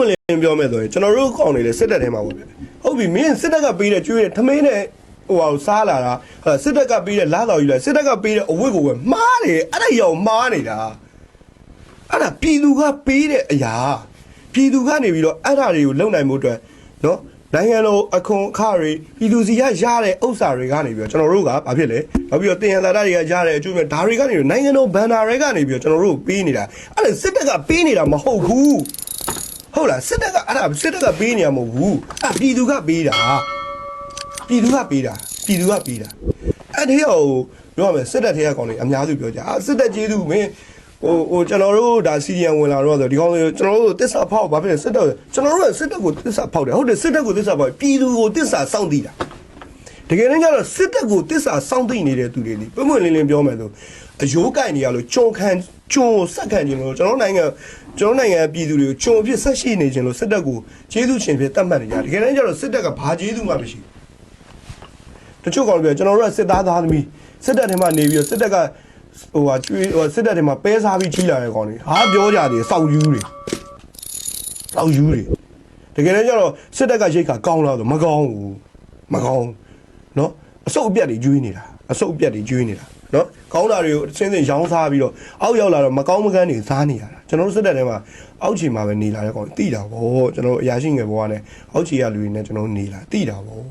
မလင်းပြောမယ်ဆိုရင်ကျွန်တော်တို့ကောင်းနေလေစစ်တပ်ထဲမှာပေါ့ဗျဟုတ်ပြီမင်းစစ်တပ်ကပေးတဲ့ကျွေးတဲ့ထမင်းနဲ့ဟိုဟာကိုစားလာတာဟာစစ်တပ်ကပေးတဲ့လာတော်ယူလိုက်စစ်တပ်ကပေးတဲ့အဝတ်ကိုပဲမှားတယ်အဲ့ဒါရောက်မှားနေတာအဲ့ဒါပြည်သူကပေးတဲ့အရာပြည်သူကနေပြီးတော့အဲ့ဒါတွေကိုလုံနိုင်မှုအတွက်နော်နိုင်ငံတော်အခွန်အခတွေပြည်သူစီကရတဲ့ဥစ္စာတွေကနေပြီးတော့ကျွန်တော်တို့ကဘာဖြစ်လဲနောက်ပြီးတော့တင်ရတာတွေကရတဲ့အကျိုးမဲ့ဒါတွေကနေပြီးတော့နိုင်ငံတော်ဘန်နာတွေကနေပြီးတော့ကျွန်တော်တို့ပေးနေတာအဲ့ဒါစစ်တပ်ကပေးနေတာမဟုတ်ဘူး ဟုတ်လားစစ်တပ်ကအဲ့ဒါစစ်တပ်ကပေးနေရမဟုတ်ဘူးအဲ့ပြည်သူကပေးတာပြည်သူကပေးတာပြည်သူကပေးတာအဲ့ဒီဟိုပြောရမယ်စစ်တပ်ထဲကကောင်းနေအများစုပြောကြအာစစ်တပ်ကျေးဇူးမင်းဟိုဟိုကျွန်တော်တို့ဒါစီရီယံဝင်လာတော့ဆိုဒီကောင်းလေးကျွန်တော်တို့တစ္ဆာဖောက်ဘာဖြစ်လဲစစ်တပ်ကျွန်တော်တို့ကစစ်တပ်ကိုတစ္ဆာဖောက်တယ်ဟုတ်တယ်စစ်တပ်ကိုတစ္ဆာဖောက်ပြည်သူကိုတစ္ဆာစောင့်တည်တာ တကယ်တမ်းကျတော့စစ်တပ်ကိုတစ္ဆာစောင့်တည်နေတဲ့သူတွေဒီပုံမှန်လင်းလင်းပြောမယ်ဆိုအယိုးကင်နေရလို့ကြုံခံကြုံစက်ခံခြင်းလို့ကျွန်တော်နိုင်ငံကျွန်တော်နိုင်ငံပြည်သူတွေကိုကြုံအဖြစ်ဆက်ရှိနေခြင်းလို့စစ်တပ်ကိုကျေးဇူးရှင်ဖြစ်တတ်မှတ်နေကြတယ်တကယ်တမ်းကျတော့စစ်တပ်ကဘာကျေးဇူးမှမရှိဘူးတချို့ကောင်တွေပြောကျွန်တော်တို့ကစစ်သားသားသမီးစစ်တပ်ထဲမှာနေပြီးတော့စစ်တပ်ကဟိုဟာကျွေးဟိုစစ်တပ်ထဲမှာပဲစားပြီးကြီးလာတဲ့ကောင်တွေဟာပြောကြတယ်စောက်ယူတွေစောက်ယူတွေတကယ်တမ်းကျတော့စစ်တပ်ကရိတ်ခါကောင်းလားဆိုမကောင်းဘူးမကောင်းเနော်အစုပ်အပြတ်တွေကျွေးနေတာအစုပ်အပြတ်တွေကျွေးနေတာနော်ကောင်းတာတွေကိုအစင်းစင်းရောင်းစားပြီးတော့အောက်ရောက်လာတော့မကောင်းမကန်းတွေစားနေရတာကျွန်တော်တို့စစ်တပ်ထဲမှာအောက်ခြေမှာပဲနေလာတဲ့ကောင်တိတာဗောကျွန်တော်တို့အရာရှိငယ်ဘဝနဲ့အောက်ခြေရလူတွေနဲ့ကျွန်တော်တို့နေလာတိတာဗောအဲ့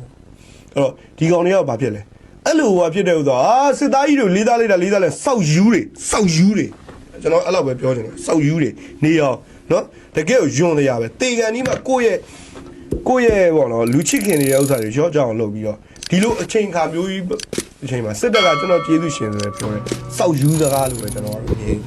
တော့ဒီကောင်တွေကဘာဖြစ်လဲအဲ့လိုဟာဖြစ်တဲ့ဥစ္စာအာစစ်သားကြီးတွေလေးသားလိုက်တာလေးသားလဲစောက်ယူတွေစောက်ယူတွေကျွန်တော်အဲ့လောက်ပဲပြောချင်တယ်စောက်ယူတွေနေအောင်နော်တကယ်ကိုယွန်တရားပဲတေကန်ကြီးမှာကိုယ့်ရဲ့ကိုယ့်ရဲ့ပေါ့နော်လူချစ်ခင်နေတဲ့ဥစ္စာတွေရော့ကြအောင်လုပ်ပြီးတော့ ဒီလိုအချိန်ခါမျိုးကြီးအချိန်မှာစစ်တပ်ကကျွန်တော်ကျေးဇူးရှင်ဆိုရယ်ပြောတယ်စောက်ယူစကားလို့ပဲကျွန်တော်ကတော့မြင်